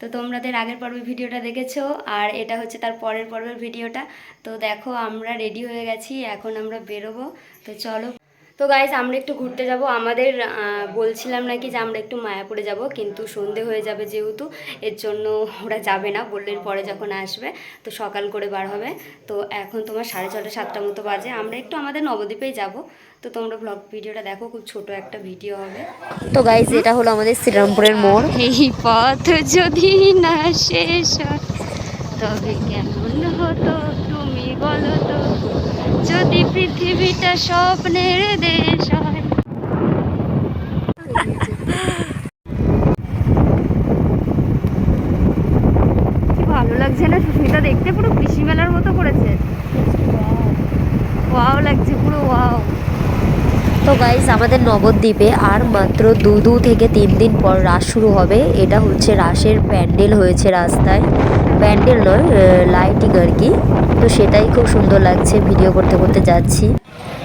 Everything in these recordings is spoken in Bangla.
তো তোমাদের আগের পর্বের ভিডিওটা দেখেছ, আর এটা হচ্ছে তার পরের পর্বের ভিডিওটা। তো দেখো আমরা রেডি হয়ে গেছি, এখন আমরা বেরোবো। তো চলো তো গাইজ আমরা একটু ঘুরতে যাব। আমাদের বলছিলাম নাকি যে আমরা একটু মায়াপুরে যাব, কিন্তু সন্ধে হয়ে যাবে যেহেতু, এর জন্য ওরা যাবে না। বললেন পরে যখন আসবে, তো সকাল করে বার হবে। তো এখন তোমার সাড়ে ছটা, সাতটা মতো বাজে। আমরা একটু আমাদের নবদ্বীপেই যাব। তো তোমরা ব্লগ ভিডিওটা দেখো, খুব ছোট একটা ভিডিও হবে। তো গাইজ এটা হলো আমাদের শ্রীরামপুরের মোড়। এই পথ যদি না শেষ তবে কেমন হতো, তুমি বলো তো। যদি পৃথিবীটা স্বপ্নের দেশ হয় ভালো লাগছে না? সুস্মিতা দেখতে পুরো কৃষি মেলার মতো করেছে। ওয়াও লাগছে পুরো ওয়াও। তো গাইজ আমাদের নবদ্বীপে আর মাত্র দু দু থেকে তিন দিন পর রাস শুরু হবে। এটা হচ্ছে রাসের প্যান্ডেল হয়েছে রাস্তায়। প্যান্ডেল নয় লাইটিং আর কি। তো সেটাই খুব সুন্দর লাগছে ভিডিও করতে করতে যাচ্ছি।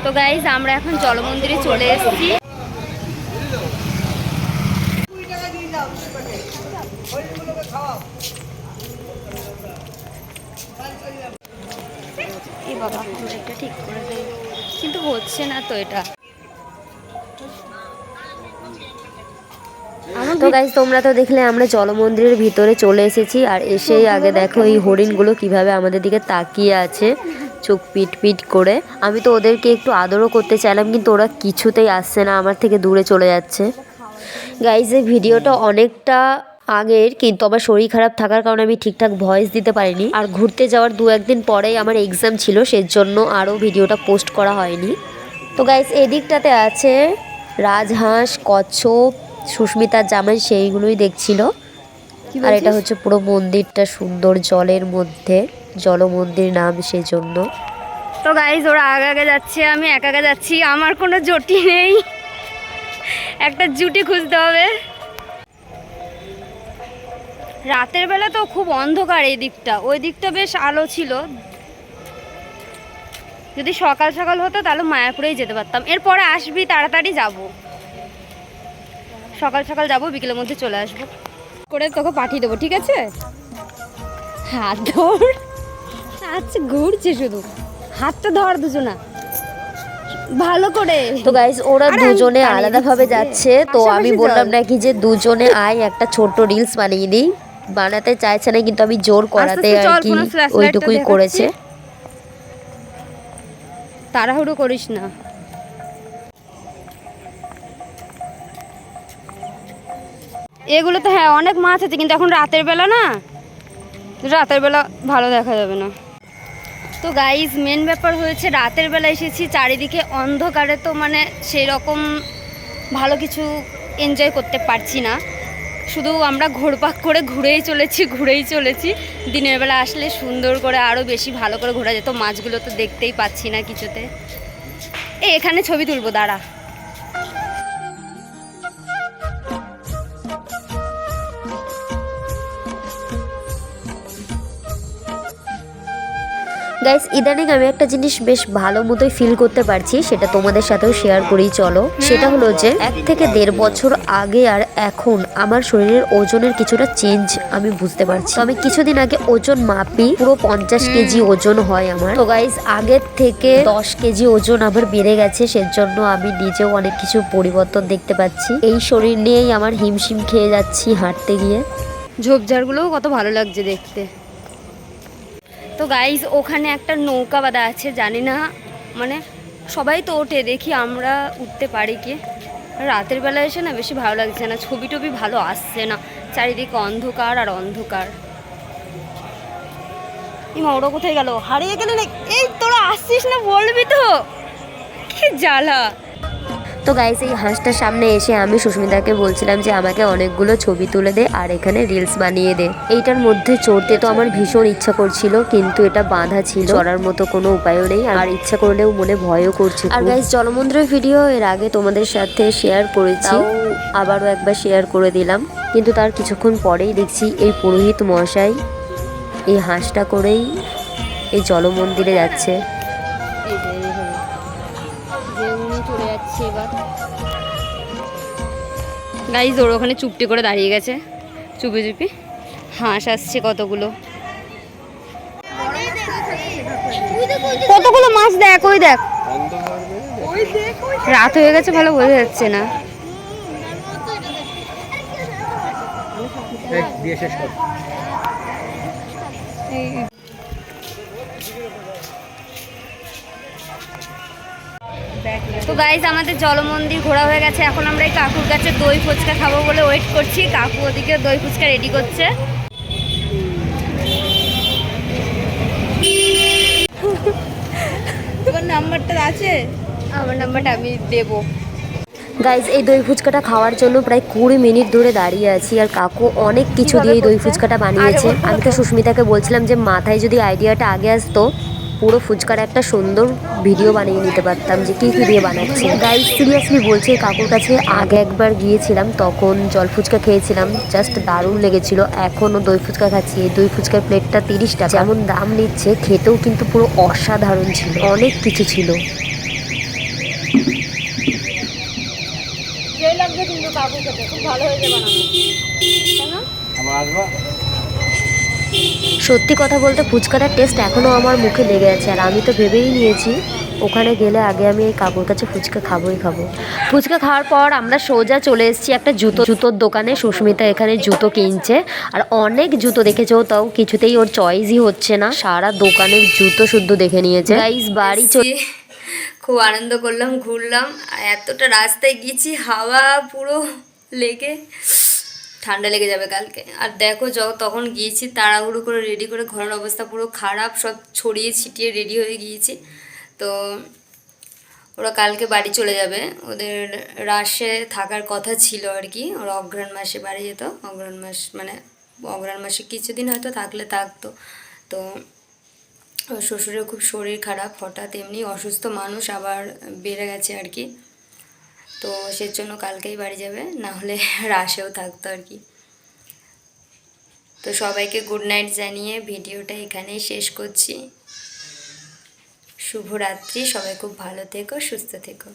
তো গাইজ আমরা এখন জলমন্দিরে চলে এসেছি। বাবা ঠিক করে দেয় কিন্তু হচ্ছে না তো এটা। তো গাইজ তোমরা তো দেখলে আমরা জলমন্দিরের ভিতরে চলে এসেছি, আর এসেই আগে দেখো এই হরিণগুলো কীভাবে আমাদের দিকে তাকিয়ে আছে, চোখ পিট পিট করে। আমি তো ওদেরকে একটু আদরও করতে চাইলাম, কিন্তু ওরা কিছুতেই আসছে না, আমার থেকে দূরে চলে যাচ্ছে। গাইজ এই ভিডিওটা অনেকটা আগের, কিন্তু আমার শরীর খারাপ থাকার কারণে আমি ঠিকঠাক ভয়েস দিতে পারিনি। আর ঘুরতে যাওয়ার দু একদিন পরেই আমার এক্সাম ছিল, সেজন্য আরও ভিডিওটা পোস্ট করা হয়নি। তো গাইজ এদিকটাতে আছে রাজহাঁস, কচ্ছপ সুস্মিতার জামাই সেইগুলোই দেখছিল। আর এটা হচ্ছে পুরো মন্দিরটা সুন্দর জলের মধ্যে জল মন্দির নাম সেজন্য। তো গাইজ ওরা আগে আগে যাচ্ছে আমি একা একা যাচ্ছি আমার কোনো জুটি নেই। একটা জুটি খুঁজতে হবে। রাতের বেলা তো খুব অন্ধকার এই দিকটা ওই দিকটা বেশ আলো ছিল। যদি সকাল সকাল হতো তাহলে মায়াপুরেই যেতে পারতাম। এরপরে আসবি তাড়াতাড়ি যাব। সকাল সকাল যাব বিকেলের মধ্যে চলে আসব। করে তোকে পাঠিয়ে দেবো ঠিক আছে? হাত ধর। আচ্ছা ঘুরছে শুধু। হাতটা ধর দুজনা। ভালো করে। তো গাইজ ওরা দুজনে আলাদাভাবে যাচ্ছে। তো আমি বললাম নাকি যে দুজনে আয় একটা ছোট রিলস বানিয়ে দিই। বানাতে চাইছে না কিন্তু আমি জোর করাতে আর কি ওইটুকুই। করেছে। তাড়াহুড়ো করিস না। এগুলো তো হ্যাঁ অনেক মাছ আছে, কিন্তু এখন রাতের বেলা না, রাতের বেলা ভালো দেখা যাবে না। তো গাইজ মেন ব্যাপার হয়েছে রাতের বেলা এসেছি, চারিদিকে অন্ধকারে তো মানে সেই রকম ভালো কিছু এনজয় করতে পারছি না। শুধু আমরা ঘোরপাক করে ঘুরেই চলেছি ঘুরেই চলেছি। দিনের বেলা আসলে সুন্দর করে আরও বেশি ভালো করে ঘোরা যেত মাছগুলো তো দেখতেই পাচ্ছি না কিছুতে। এই, এখানে ছবি তুলবো, দাঁড়া। গাইস ইদানিং আমি একটা জিনিস বেশ ভালো মতোই ফিল করতে পারছি সেটা তোমাদের সাথেও শেয়ার করি চলো। সেটা হলো যে এক থেকে দেড় বছর আগে আর এখন আমার শরীরের ওজনের কিছুটা চেঞ্জ আমি বুঝতে পারছি। আমি কিছুদিন আগে ওজন মাপি পুরো পঞ্চাশ কেজি ওজন হয় আমার। তো গাইস আগের থেকে দশ কেজি ওজন আমার বেড়ে গেছে সেজন্য আমি নিজেও অনেক কিছু পরিবর্তন দেখতে পাচ্ছি। এই শরীর নিয়েই আমার হিমশিম খেয়ে যাচ্ছি হাঁটতে গিয়ে। ঝোপঝাড়গুলোও কত ভালো লাগছে দেখতে। তো গাইজ ওখানে একটা নৌকা বাঁধা আছে, জানি না মানে সবাই তো ওঠে, দেখি আমরা উঠতে পারি কি। রাতের বেলা এসে না বেশি ভালো লাগছে না ছবি টবি ভালো আসছে না, চারিদিকে অন্ধকার আর অন্ধকার। ইমা, ওরা কোথায় গেল? হারিয়ে গেলে না এই, তোরা আসছিস না, বলবি তো। কি জ্বালা। তো গাইস এই হাঁসটার সামনে এসে আমি সুস্মিতাকে বলছিলাম যে আমাকে অনেকগুলো ছবি তুলে দে আর এখানে রিলস বানিয়ে দে। এইটার মধ্যে চড়তে তো আমার ভীষণ ইচ্ছা করছিল কিন্তু এটা বাঁধা ছিল। চড়ার মতো কোনো উপায়ও নেই আর ইচ্ছা করলেও মনে ভয়ও করছে আর গাইস জলমন্দিরের ভিডিও এর আগে তোমাদের সাথে শেয়ার করেছি। আবারও একবার শেয়ার করে দিলাম। কিন্তু তার কিছুক্ষণ পরেই দেখছি এই পুরোহিত মশাই এই হাঁসটা করেই এই জলমন্দিরে যাচ্ছে। গাইজ ওর ওখানে চুপটি করে দাঁড়িয়ে গেছে। চুপি চুপি হাঁস আসছে কতগুলো। কতগুলো মাছ দেখ ওই দেখ। রাত হয়ে গেছে ভালো বোঝা যাচ্ছে না। দিয়ে শেষ কর। তো গাইজ আমাদের জলমন্দির ঘোরা হয়ে গেছে। এখন আমরা এই কাকুর কাছে দই ফুচকা খাব বলে ওয়েট করছি। কাকু ওদিকে দই ফুচকা রেডি করছে। তোমার নাম্বারটা আছে? আমার নাম্বারটা আমি দেবো। গাইজ এই দই ফুচকাটা খাওয়ার জন্য প্রায় কুড়ি মিনিট ধরে দাঁড়িয়ে আছি আর কাকু অনেক কিছু দিয়ে এই দই ফুচকাটা বানিয়েছে। আমি তো সুস্মিতাকে বলছিলাম যে মাথায় যদি আইডিয়াটা আগে আসতো পুরো ফুচকার একটা সুন্দর ভিডিও বানিয়ে নিতে পারতাম যে কী কী দিয়ে বানাচ্ছে। গাইজ সিরিয়াসলি বলছে এই কাকুর কাছে আগে একবার গিয়েছিলাম তখন জল ফুচকা খেয়েছিলাম জাস্ট দারুণ লেগেছিল। এখনও দই ফুচকা খাচ্ছি এই দই ফুচকার প্লেটটা তিরিশ টাকা যেমন দাম নিচ্ছে খেতেও কিন্তু পুরো অসাধারণ ছিল অনেক কিছু ছিল। লাগবে কিন্তু কাকু খেতে খুব ভালো হয়েছে বানানো। আবার আসবা? সত্যি কথা বলতে ফুচকাটার টেস্ট এখনও আমার মুখে লেগে আছে, আর আমি তো ভেবেই নিয়েছি ওখানে গেলে আগে আমি এই কাকুর কাছে ফুচকা খাবোই খাব। ফুচকা খাওয়ার পর আমরা সোজা চলে এসেছি একটা জুতো, জুতোর দোকানে, সুস্মিতা এখানে জুতো কিনছে, আর অনেক জুতো দেখেছ, তাও কিছুতেই ওর চয়েসই হচ্ছে না। সারা দোকানের জুতো শুদ্ধ দেখে নিয়েছে। গাইস বাড়ি চলে খুব আনন্দ করলাম, ঘুরলাম এতটা রাস্তায় গিয়েছি হাওয়া পুরো লেগে ঠান্ডা লেগে যাবে কালকে। আর দেখো তখন গিয়েছি, তাড়াহুড়ো করে রেডি করে ঘরের অবস্থা পুরো খারাপ, সব ছড়িয়ে ছিটিয়ে রেডি হয়ে গিয়েছি। তো ওরা কালকে বাড়ি চলে যাবে। ওদের রাশে থাকার কথা ছিল আর কি, ওরা অগ্রহণ মাসে বাড়ি যেত। অগ্রহণ মাস মানে অগ্রহণ মাসে কিছুদিন হয়তো থাকলে থাকতো। তো শ্বশুরের খুব শরীর খারাপ, হঠাৎ এমনি অসুস্থ মানুষ আবার বেড়ে গেছে আর কি। তো সে জন্য কালকেই বাড়ি যাবে না হলে রাশেও থাকতো আর কি। তো সবাইকে গুড নাইট জানিয়ে ভিডিওটা এখানেই শেষ করছি। শুভরাত্রি, সবাই খুব ভালো থেকো, সুস্থ থেকো।